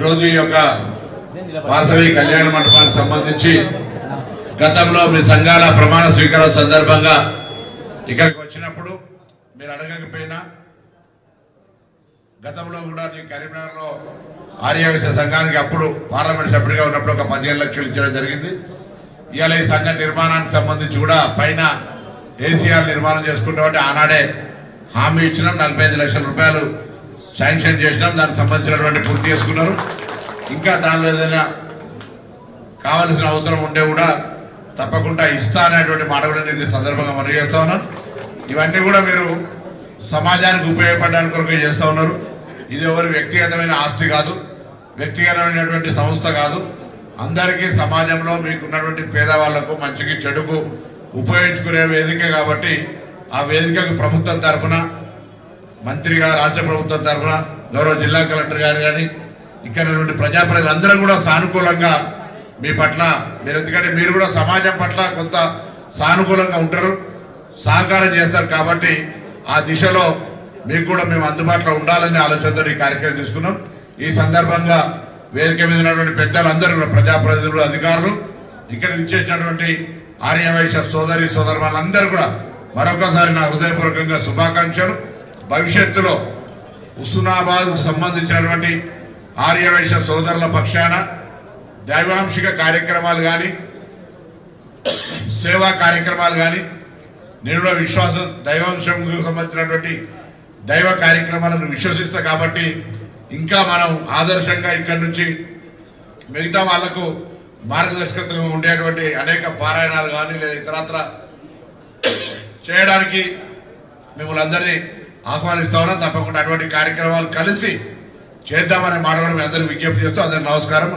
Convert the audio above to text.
ఈరోజు ఈ యొక్క వాసవి కళ్యాణ మండపానికి సంబంధించి గతంలో మీ సంఘాల ప్రమాణ స్వీకారం సందర్భంగా ఇక్కడికి వచ్చినప్పుడు మీరు అడగకపోయినా గతంలో కూడా నేను కరీంనగర్లో ఆర్యవేశ సంఘానికి అప్పుడు పార్లమెంట్ సభ్యుడిగా ఉన్నప్పుడు ఒక పదిహేను లక్షలు ఇచ్చడం జరిగింది. ఇవాళ ఈ సంఘ నిర్మాణానికి సంబంధించి కూడా పైన ఏసీఆర్ నిర్మాణం చేసుకుంటామంటే ఆనాడే హామీ ఇచ్చినాం నలభై ఐదు లక్షల రూపాయలు శాంక్షన్ చేసినాం దానికి సంబంధించినటువంటి పూర్తి చేసుకున్నారు. ఇంకా దానిలో ఏదైనా కావాల్సిన అవసరం ఉంటే కూడా తప్పకుండా ఇస్తా అనేటువంటి మాట కూడా నేను సందర్భంగా మనం చేస్తా ఉన్నాను ఇవన్నీ కూడా మీరు సమాజానికి ఉపయోగపడడానికి కొరకు చేస్తూ ఉన్నారు. ఇది ఎవరు వ్యక్తిగతమైన ఆస్తి కాదు వ్యక్తిగతమైనటువంటి సంస్థ కాదు. అందరికీ సమాజంలో మీకు ఉన్నటువంటి పేదవాళ్ళకు మంచికి చెడుకు ఉపయోగించుకునే వేదిక కాబట్టి ఆ వేదికకు ప్రభుత్వం తరఫున మంత్రిగా రాష్ట్ర ప్రభుత్వం తరఫున గౌరవ జిల్లా కలెక్టర్ గారు కానీ ఇక్కడ ప్రజాప్రతినిధులందరూ కూడా సానుకూలంగా మీ పట్ల మీరు ఎందుకంటే మీరు కూడా సమాజం పట్ల కొంత సానుకూలంగా ఉంటారు సహకారం చేస్తారు కాబట్టి ఆ దిశలో మీకు కూడా మేము అందుబాటులో ఉండాలనే ఆలోచనతో ఈ కార్యక్రమం తీసుకున్నాం. ఈ సందర్భంగా వేదిక మీద ఉన్నటువంటి పెద్దలందరూ కూడా ప్రజాప్రతినిధులు అధికారులు ఇక్కడ ఇచ్చేసినటువంటి ఆర్యవైశ్య సోదరి సోదరులందరూ కూడా మరొకసారి నా హృదయపూర్వకంగా శుభాకాంక్షలు. భవిష్యత్తులో ఉస్నాబాద్ సంబంధించినటువంటి ఆర్యవైశ్య సోదరుల పక్షాన దైవాంశిక కార్యక్రమాలు కానీ సేవా కార్యక్రమాలు కానీ నేను విశ్వాసం దైవాంశంకు సంబంధించినటువంటి దైవ కార్యక్రమాలను విశ్వసిస్తా కాబట్టి ఇంకా మనం ఆదర్శంగా ఇక్కడి నుంచి మిగతా వాళ్ళకు మార్గదర్శకత్వం ఉండేటువంటి అనేక పారాయణాలు కానీ లేదా ఇతరత్ర చేయడానికి మిమ్మల్ని అందరినీ ఆహ్వానిస్తా ఉన్నాం తప్పకుండా అటువంటి కార్యక్రమాలు కలిసి చేద్దామనే మాట కూడా మీ అందరికీ విజ్ఞప్తి చేస్తూ అందరికి నమస్కారం.